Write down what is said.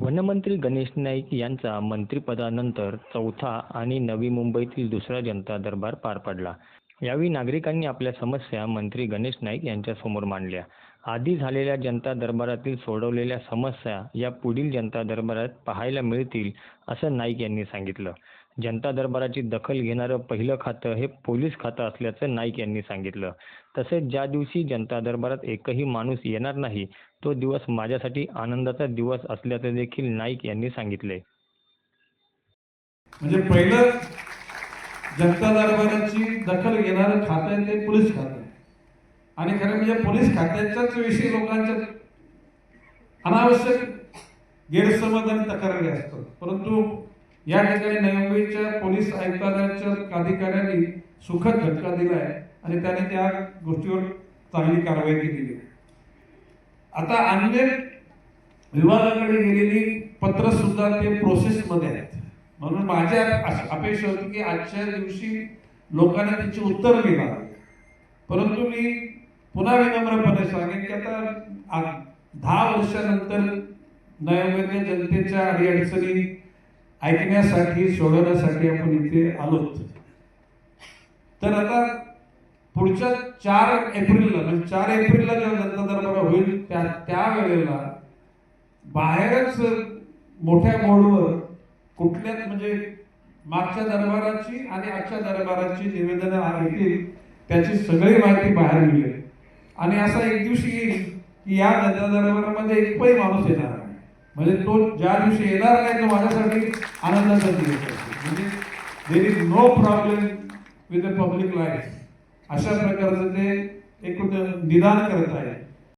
वनमंत्री गणेश नाईक यांचा मंत्रिपदानंतर चौथा आणि नवी मुंबईतील दुसरा जनता दरबार पार पडला. यावेळी नागरिकांनी आपल्या समस्या मंत्री गणेश नाईक यांच्यासमोर मांडल्या. आधी झालेल्या जनता दरबारातील सोडवलेल्या समस्या या पुढील जनता दरबारात पाहायला मिळतील असं नाईक यांनी सांगितलं. जनता दरबाराची दखल घेणारं पहिलं खातं हे पोलीस खातं असल्याचं नाईक यांनी सांगितलं. तसेच ज्या दिवशी जनता दरबारात एकही माणूस येणार नाही तो दिवस माझ्यासाठी आनंदाचा दिवस असल्याचं देखील नाईक यांनी सांगितले. म्हणजे पहिलं जनता दरबाराची दखल घेणारं खातं आहे ते पोलीस खातं आहे. आणि खरं म्हणजे पोलीस खात्याच्याच विषयी लोकांच्या अनावश्यक गैरसमज आणि तक्रारी असतात. परंतु या ठिकाणी नवी मुंबईच्या पोलीस आयुक्तालयाच्या अधिकाऱ्यांनी सुखद धक्का दिला आहे आणि त्याने त्या गोष्टीवर चांगली कारवाई केलेली आहे. आता अन्य विभागाकडे गेलेली पत्र सुद्धा ते प्रोसेसमध्ये आहेत. म्हणून माझ्या अपेक्षा होती की आजच्या दिवशी लोकांना त्याची उत्तर मिळणार परंतु मी पुन्हा विनम्रपणे सांगेन की आता दहा वर्षानंतर नव्यामध्ये जनतेच्या अडीअडचणी ऐकण्यासाठी सोडवण्यासाठी आपण इथे आलोत. तर आता पुढच्या चार एप्रिलला म्हणजे चार एप्रिलला जेव्हा जनता दरबार होईल त्या त्यावेळेला बाहेरच मोठ्या बोर्डवर कुठल्याच म्हणजे मागच्या दरबाराची आणि आजच्या दरबाराची निवेदनं येतील त्याची सगळी माहिती बाहेर मिळेल आणि असा एक दिवशी येईल की या जनता दरबारामध्ये एकही माणूस येणार नाही म्हणजे तो ज्या दिवशी येणार नाही तो माझ्यासाठी आनंदाचा दिवस म्हणजे there is no problem with the public life अशा प्रकारचं ते एक निदान करत आहे